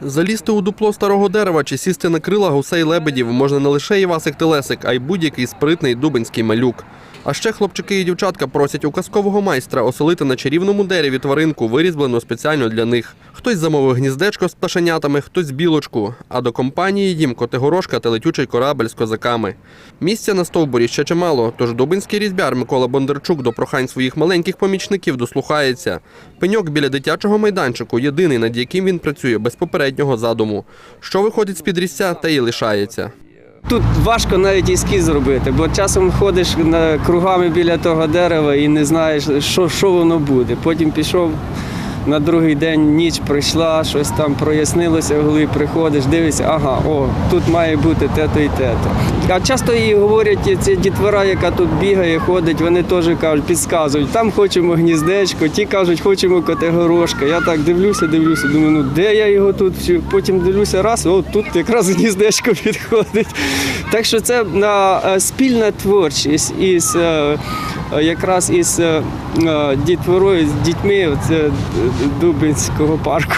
Залізти у дупло старого дерева чи сісти на крила гусей лебедів можна не лише Івасик Телесик, а й будь-який спритний дубинський малюк. А ще хлопчики і дівчатка просять у казкового майстра оселити на чарівному дереві тваринку, вирізблену спеціально для них. Хтось замовив гніздечко з пташенятами, хтось білочку, а до компанії їм котигорошка та летючий корабель з козаками. Місця на стовбурі ще чимало, тож дубинський різьбяр Микола Бондарчук до прохань своїх маленьких помічників дослухається. Пеньок біля дитячого майданчику єдиний, над яким він працює без попереднього задуму. Що виходить з-під різця, те й лишається. Тут важко навіть ескіз зробити, бо часом ходиш кругами біля того дерева і не знаєш, що, що воно буде. Потім пішов на другий день, ніч пройшла, щось там прояснилося, коли приходиш, дивишся, ага, о, тут має бути те-то і те-то. А часто і говорять, ці дітвора, яка тут бігає, ходить, вони теж кажуть, підказують, там хочемо гніздечко, ті кажуть, хочемо котигорошка. Я так дивлюся, дивлюся, думаю, ну де я його тут? Потім дивлюся, раз, о, тут якраз гніздечко підходить. Так що це на спільна творчість із е, якраз із е, е, дітворою, з дітьми це Дубинського парку.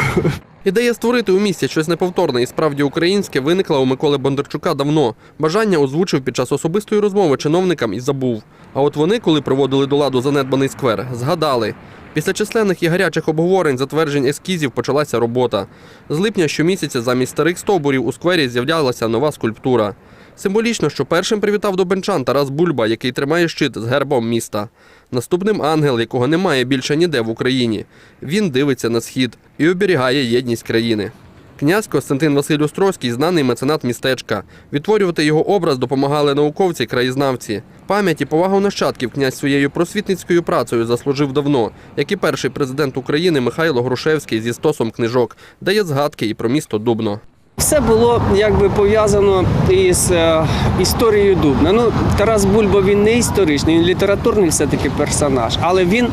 Ідея створити у місті щось неповторне і справді українське виникла у Миколи Бондарчука давно. Бажання озвучив під час особистої розмови чиновникам і забув. А от вони, коли приводили до ладу занедбаний сквер, згадали. Після численних і гарячих обговорень, затверджень ескізів почалася робота. З липня щомісяця замість старих стовбурів у сквері з'являлася нова скульптура. Символічно, що першим привітав до бенчан Тарас Бульба, який тримає щит з гербом міста. Наступним ангел, якого немає більше ніде в Україні. Він дивиться на схід і оберігає єдність країни. Князь Костянтин Василь Острозький знаний меценат містечка. Відтворювати його образ допомагали науковці, краєзнавці. Пам'ять і повагу нащадків князь своєю просвітницькою працею заслужив давно, як і перший президент України Михайло Грушевський зі стосом книжок, дає згадки і про місто Дубно. Все було якби пов'язано із е, історією Дубна. Ну, Тарас Бульба він не історичний, він літературний все-таки персонаж, але він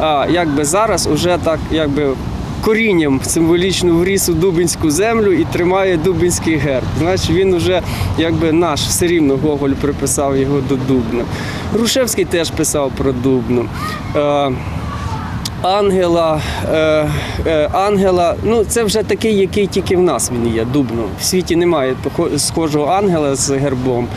е, якби зараз уже так якби. Корінням символічно вріс у Дубинську землю і тримає Дубинський герб. Значить, він вже якби наш все рівно Гоголь приписав його до Дубна. Грушевський теж писав про Дубну. Ангела, е, е, ангела, ну це вже такий, який тільки в нас він є, дубно. В світі немає схожого ангела з гербом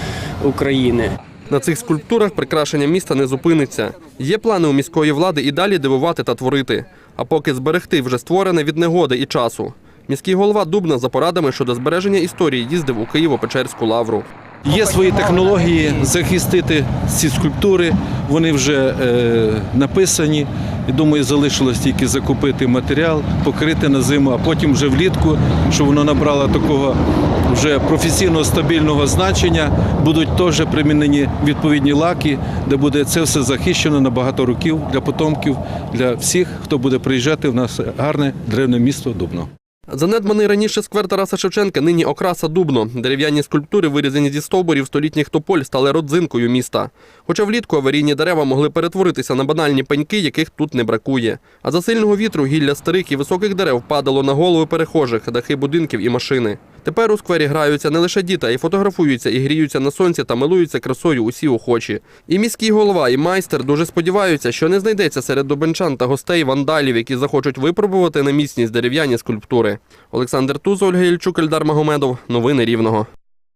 України. На цих скульптурах прикрашення міста не зупиниться. Є плани у міської влади і далі дивувати та творити. А поки зберегти вже створене від негоди і часу. Міський голова Дубна за порадами щодо збереження історії їздив у Києво-Печерську лавру. Є свої технології захистити ці скульптури. Вони вже е, написані. І думаю, залишилось тільки закупити матеріал, покрити на зиму, а потім вже влітку, щоб воно набрало такого вже професійного стабільного значення, будуть теж примінені відповідні лаки, де буде це все захищено на багато років для потомків, для всіх, хто буде приїжджати в нас гарне древне місто Дубно. Занедбаний раніше сквер Тараса Шевченка, нині окраса Дубно. Дерев'яні скульптури, вирізані зі стовбурів столітніх тополь, стали родзинкою міста. Хоча влітку аварійні дерева могли перетворитися на банальні пеньки, яких тут не бракує. А за сильного вітру гілля старих і високих дерев падало на голови перехожих, дахи будинків і машини. Тепер у сквері граються не лише діти, а й фотографуються і гріються на сонці та милуються красою усі охочі. І міський голова, і майстер дуже сподіваються, що не знайдеться серед дубенчан та гостей вандалів, які захочуть випробувати на міцність дерев'яні скульптури. Олександр Туз, Ольга Ільчук, Ельдар Магомедов. Новини Рівного.